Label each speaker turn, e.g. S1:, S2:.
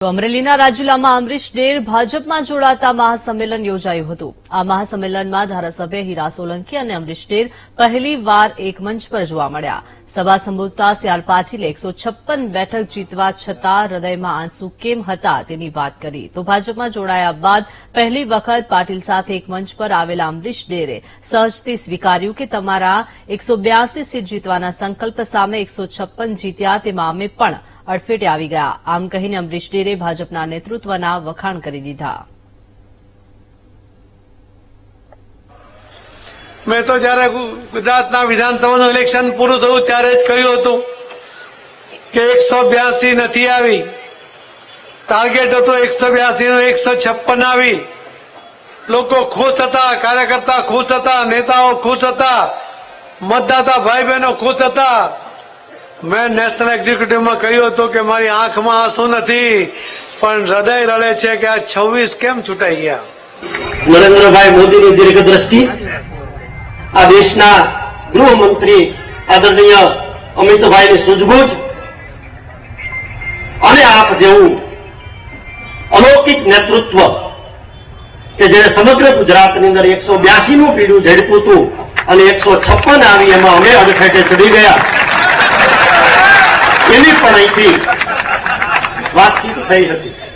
S1: અમરેલીના રાજુલામાં અમરીશ ડેર ભાજપમાં જોડાતા મહાસંમેલન યોજાયું હતું. આ મહાસંમેલનમાં ધારાસભ્ય હીરા સોલંકી અને અમરીશ ડેર પહેલી વાર એક મંચ પર જોવા મળ્યા. સભા સંબોધતા સીઆર પાટીલે એકસો બેઠક જીતવા છતાં હૃદયમાં આંસુ કેમ હતા તેની વાત કરી. તો ભાજપમાં જોડાયા બાદ પહેલી વખત પાટીલ સાથે એક મંચ પર આવેલા અમરીશ ડેરે સહજથી સ્વીકાર્યું કે તમારા એકસો સીટ જીતવાના સંકલ્પ સામે એકસો જીત્યા તેમાં અમે પણ અડફેટે આવી ગયા. આમ કહીને અમરીશ ડેરે ભાજપના નેતૃત્વના વખાણ કરી દીધા.
S2: મેં તો જયારે ગુજરાતના વિધાનસભાનું ઇલેક્શન પૂરું થયું ત્યારે જ કહ્યું હતું કે એકસો બ્યાસી નથી આવી. ટાર્ગેટ હતો એકસો બ્યાસી નું એકસો છપ્પન આવી. લોકો ખુશ હતા, કાર્યકર્તા ખુશ હતા, નેતાઓ ખુશ હતા, મતદાતા ભાઈ બહેનો ખુશ હતા. મેં નેશનલ એક્ઝિક્યુટિવમાં કહ્યું હતું કે મારી આંખમાં આંસુ નથી, પણ હૃદય રડે છે કે આ છવ્વીસ કેમ છૂટાઈ ગયા?
S3: નરેન્દ્રભાઈ મોદીની દીર્ઘદ્રષ્ટિ, આ દેશના ગૃહમંત્રી આદરણીય અમિતભાઈની સૂઝબૂઝ અને આપ જેવું અલૌકિક નેતૃત્વ કે જેને સમગ્ર ગુજરાતની અંદર એકસો બ્યાસી નું પીડું ઝડપ્યું હતું અને એકસો છપ્પન આવી એમાં અમે અડફેટે ચડી ગયા. એની પણ અહીંથી વાતચીત થઈ હતી